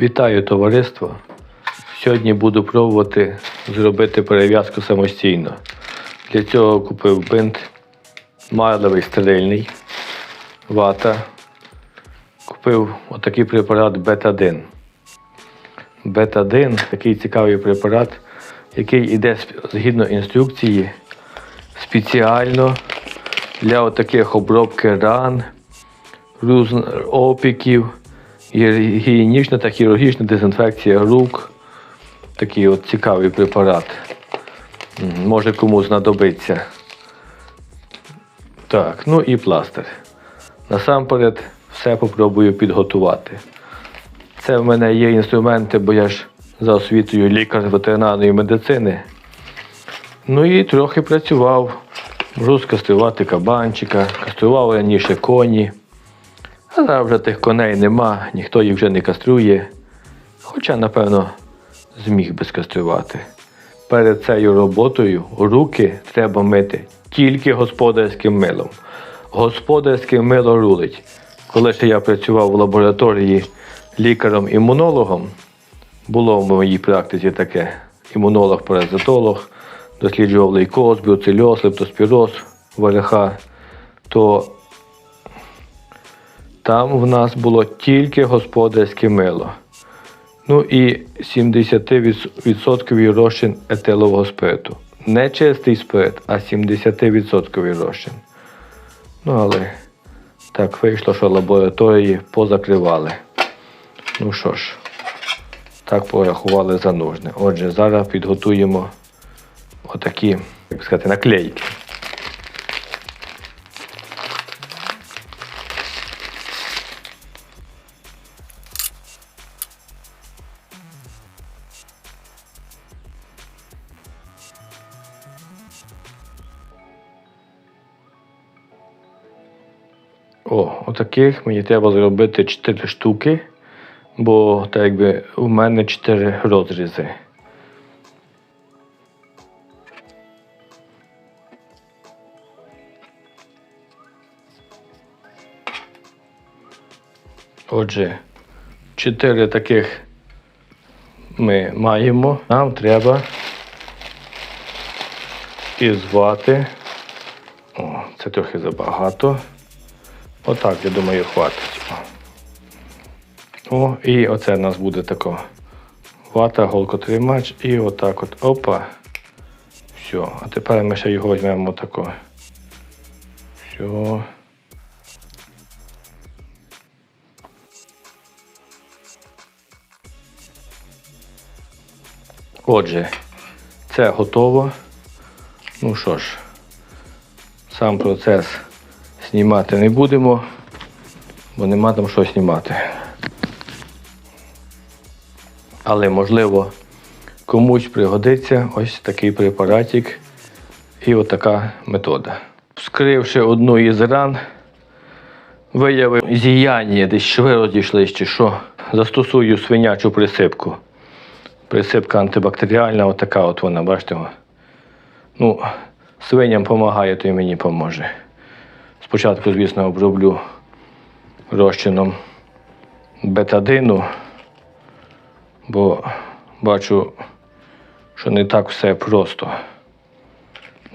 Вітаю товариство! Сьогодні буду пробувати зробити перев'язку самостійно. Для цього купив бинт майловий стерильний, вата. Купив отакий препарат Бетадин. Бетадин такий цікавий препарат, який йде згідно інструкції спеціально для отаких обробки ран, опіків, гігієнічна та хірургічна дезінфекція рук. Такий от цікавий препарат. Може кому знадобиться. Так, ну і пластир. Насамперед все попробую підготувати. Це в мене є інструменти, бо я ж за освітою лікар ветеринарної медицини. Ну і трохи працював. Можу скаструвати кабанчика, кастрував раніше коні. Зараз вже тих коней нема, ніхто їх вже не каструє. Хоча, напевно, зміг би скаструвати. Перед цією роботою руки треба мити тільки господарським милом. Господарське мило рулить. Коли ще я працював в лабораторії лікарем-імунологом, було в моїй практиці таке імунолог-паразитолог, досліджував лейкоз, біоцильоз, лептоспіроз, ВЛХ, то там в нас було тільки господарське мило. Ну і 70% розчин етилового спирту. Не чистий спирт, а 70% розчин. Ну, але так вийшло, що лабораторії позакривали. Ну що ж, так порахували за нужне. Отже, зараз підготуємо отакі, як сказати, наклейки. О, отаких мені треба зробити 4 штуки, бо так якби у мене 4 розрізи. Отже, 4 таких ми маємо. Нам треба ізвати. О, це трохи забагато. Отак, я думаю, хватить. О, і оце у нас буде тако. Вата, голкотримач і отак от. Опа. Все. А тепер ми ще його візьмемо тако. Все. Отже, це готово. Ну що ж, сам процес знімати не будемо, бо нема там що знімати. Але можливо комусь пригодиться ось такий препаратик і отака метода. Вскривши одну із ран, виявив зіяння, десь шви розійшлись чи що. Застосую свинячу присипку. Присипка антибактеріальна, отака от вона, бачите. Ну, свиням допомагає, то й мені поможе. Спочатку, звісно, оброблю розчином бетадину, бо бачу, що не так все просто.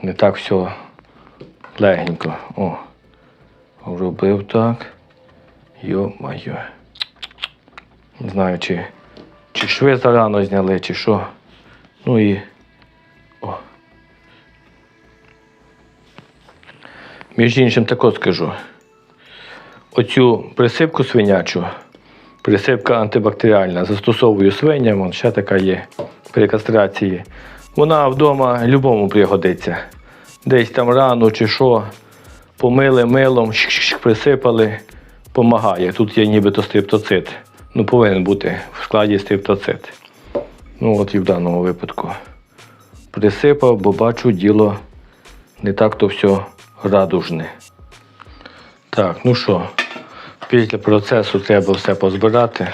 Не так все легенько. О, обробив так. Йо-майо. Не знаю, чи, чи шви зарано зняли, чи що. Ну і. Між іншим тако скажу. Оцю присипку свинячу, присипка антибактеріальна, застосовую свиням, вон ще така є при кастрації. Вона вдома любому пригодиться. Десь там рану чи що, помили милом, присипали, помагає. Тут є нібито стриптоцит. Ну, повинен бути в складі стриптоцит. Ну от і в даному випадку. Присипав, бо бачу, діло не так то все радужне. Так, ну що, після процесу треба все позбирати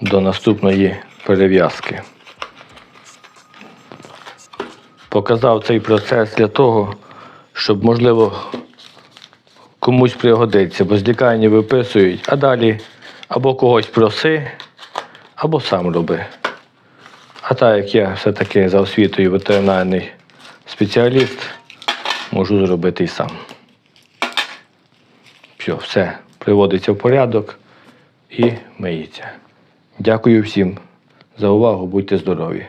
до наступної перев'язки. Показав цей процес для того, щоб, можливо, комусь пригодиться, бо з виписують, а далі або когось проси, або сам роби. А так як я все-таки за освітою ветеринарний спеціаліст, можу зробити і сам. Все, все приводиться в порядок і миється. Дякую всім за увагу, будьте здорові!